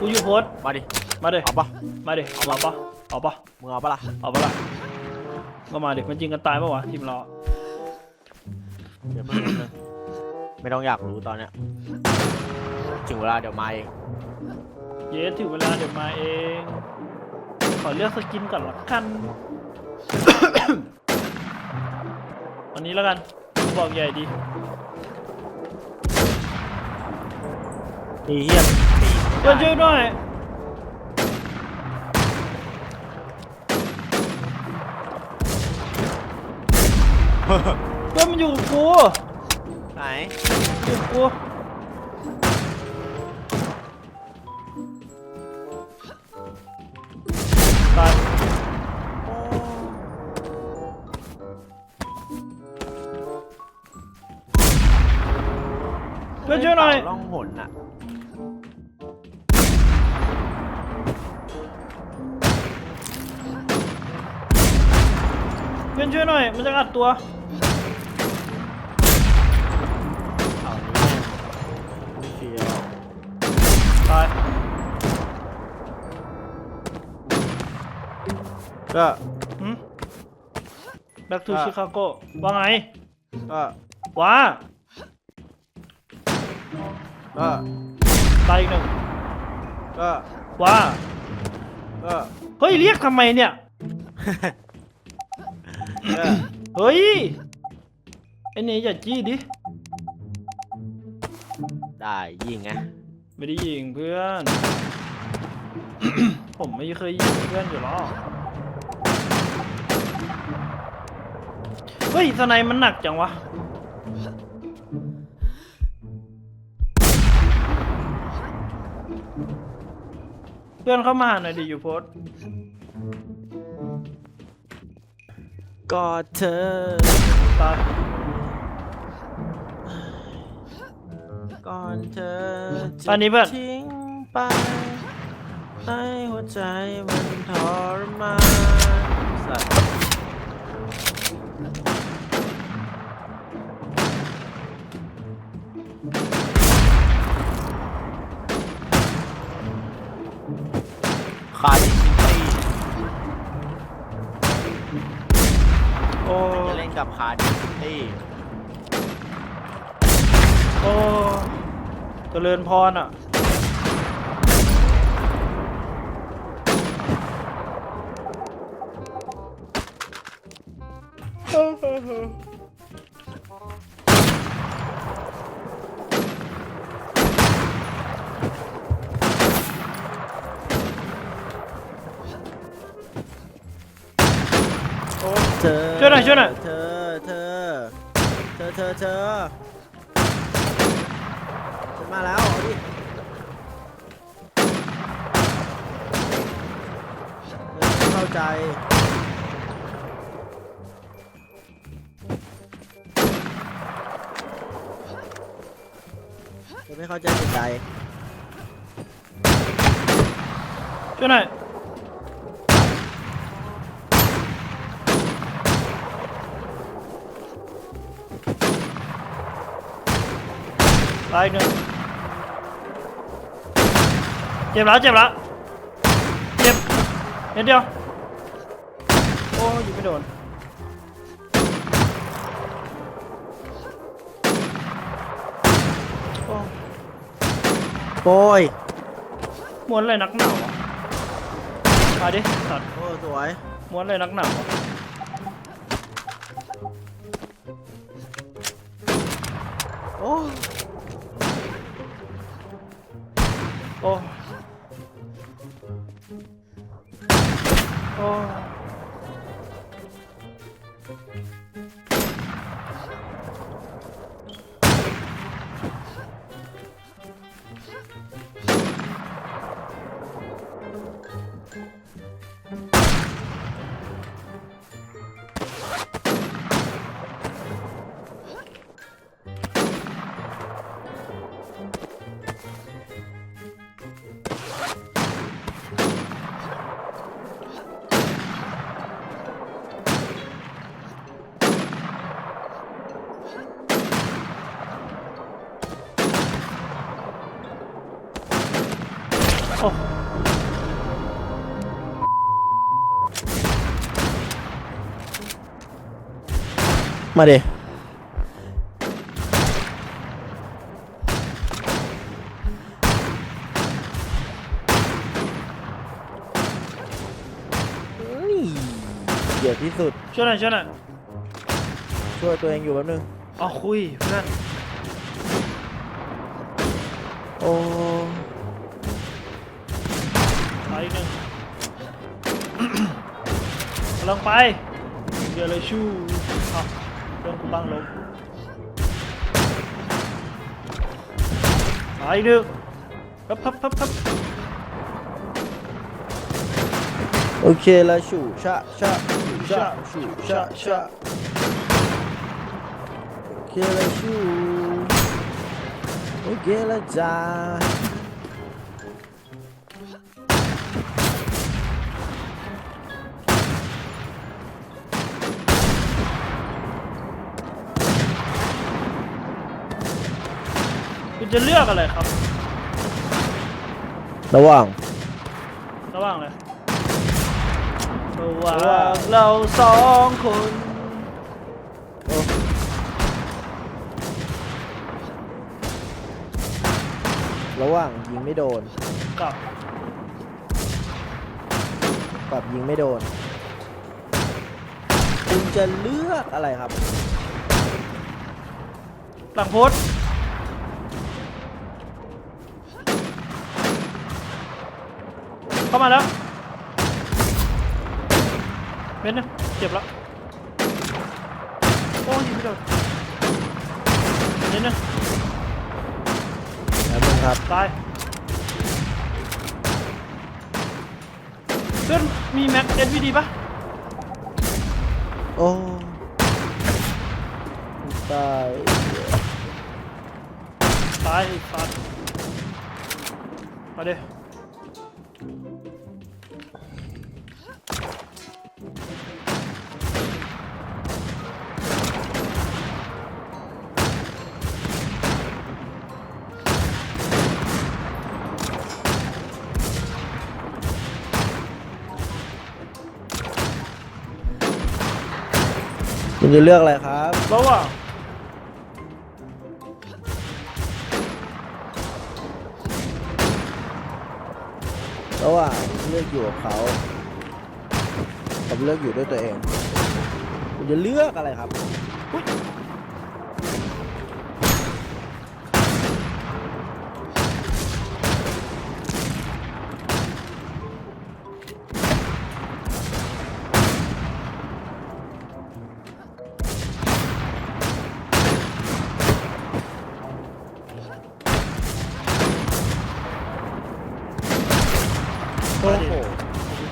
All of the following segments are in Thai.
กูอยู่โพสต์มาดิ มาเด้เอาปะมาเด้เอาปะเอาปะมึงเอาปะล่ะเอาปะล่ะก็มาเด็กมันจริงกันตายปะวะทีมเราเดี๋ยวมึงนึงไม่ต้องอยากรู้ตอนเนี้ยถึงเวลาเดี๋ยวมาเองเย้ถึงเวลาเดี๋ยวมาเอง ขอเลือกสกินก่อนละกันอันนี้แล้วกันบอกใหญ่ดีมีเฮียเพื่อนช่วยหน่อยเพื่อนมันอยู่กับกูไหนอยู่กับกูตายเพื่อนช่วยหน่อยล่องหนอะ พื่อนช่วยหน่อย มันจะอัดตัวเอานี้เชียวตายก็หืม Back to อะ Chicago ว่าไงก็ว้าก็ตายอีกหนึ่งก็ว้าก็เฮ้ย เรียกทำไมเนี่ยก็ เฮ้ยไอ้นี่อย่าจี้ดิ ได้ยิงไงไม่ได้ยิงเพื่อน ผมไม่เคยยิงเพื่อนอยู่หรอกเฮ้ยสไนมันหนักจังวะ เพื่อนเข้ามาหาหน่อยดิอยู่โพส กอดเธอตายก่อนเธอจะตอนนี้เพื่อนทิ้งไปให้หัวใจมันทรมานสัตว์คาดิ กับคาดิซิตี้โอ้เจริญพรอะโอ้เธอช่วยหน่อยช่วยหน่อย เธอเธอเธ อเธอเธอฉันมาแล้วเอาดิเธอไม่เข้าใจเธอไม่เข้าใจจิตใจช่วยหน่อย ตายอีกหนึ่งเจ็บแล้วเจ็บแล้วเจ็บนิดเดียวโอ้ยิงไม่โดนโอ้โปยม้วนอะไรนักหนาวะมาดิสัตว์โอ้สวยม้วนอะไรนักหนาวะโอ้ มาดิเฮ้ยเดี๋ยวที่สุด ช่วยหน่อยช่วยหน่อยช่วยตัวเองอยู่แป๊บนึง อ๋อคุยเพื่อนโอ้ไปอีกหนึ่ง กำลังไปเดี๋ยวเลยชู อะเพื่อนกูบังลมไปอีกหนึ่งพับพับพับพับโอเคละชูชะชะชูชะชูชะชะโอเคละชูโอเคละจ้า คุณจะเลือกอะไรครับ ระหว่าง ระหว่างอะไรระหว่างเราสองคนโอ้ระหว่างยิงไม่โดน กับกับยิงไม่โดน คุณจะเลือกอะไรครับ หลังโพสต์เข้ามาแล้วเม็ดนึงเจ็บแล้วโอ้ยยิงไม่โดนเม็ดนึงแล้วมึงครับตายเพื่อนมีแม็กเอ็นวีดีปะโอ้ตายตายอีกสัตว์มาดิ คุณจะเลือกอะไรครับระหว่างระหว่างเลือกอยู่กับเขากับเลือกอยู่ด้วยตัวเอง คุณจะเลือกอะไรครับ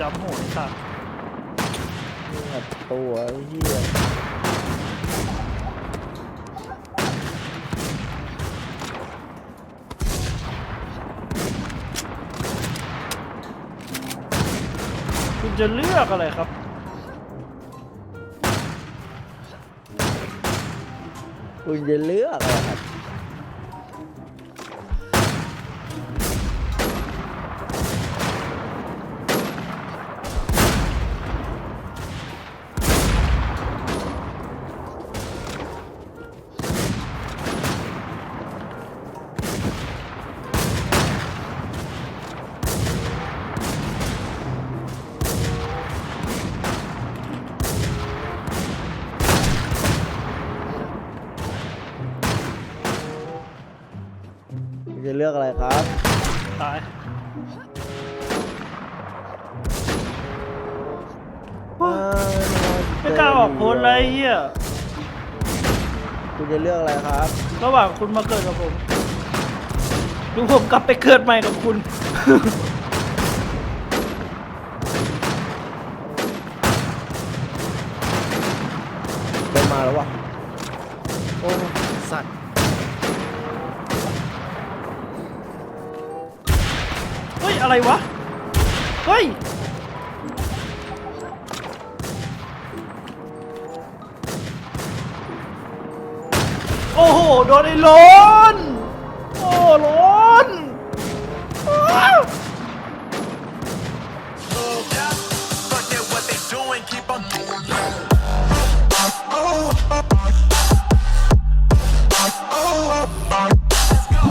จำโหดสัตว์เนี่ยตัวเฮียคุณจะเลือกอะไรครับคุณจะเลือกอะไรครับ ลือกอะไรครับ ตายไม่กล้าออกโพสต์เลยไอ้เฮียคุณจะเลือกอะไรครับ ระหว่างคุณมาเกิดกับผมดูผมกลับไปเกิดใหม่กับคุณ เดินมาแล้ววะโอ้สัตว์ อะไรวะ เฮ้ย โอ้โห โดนไอ้โลนโอ้โลน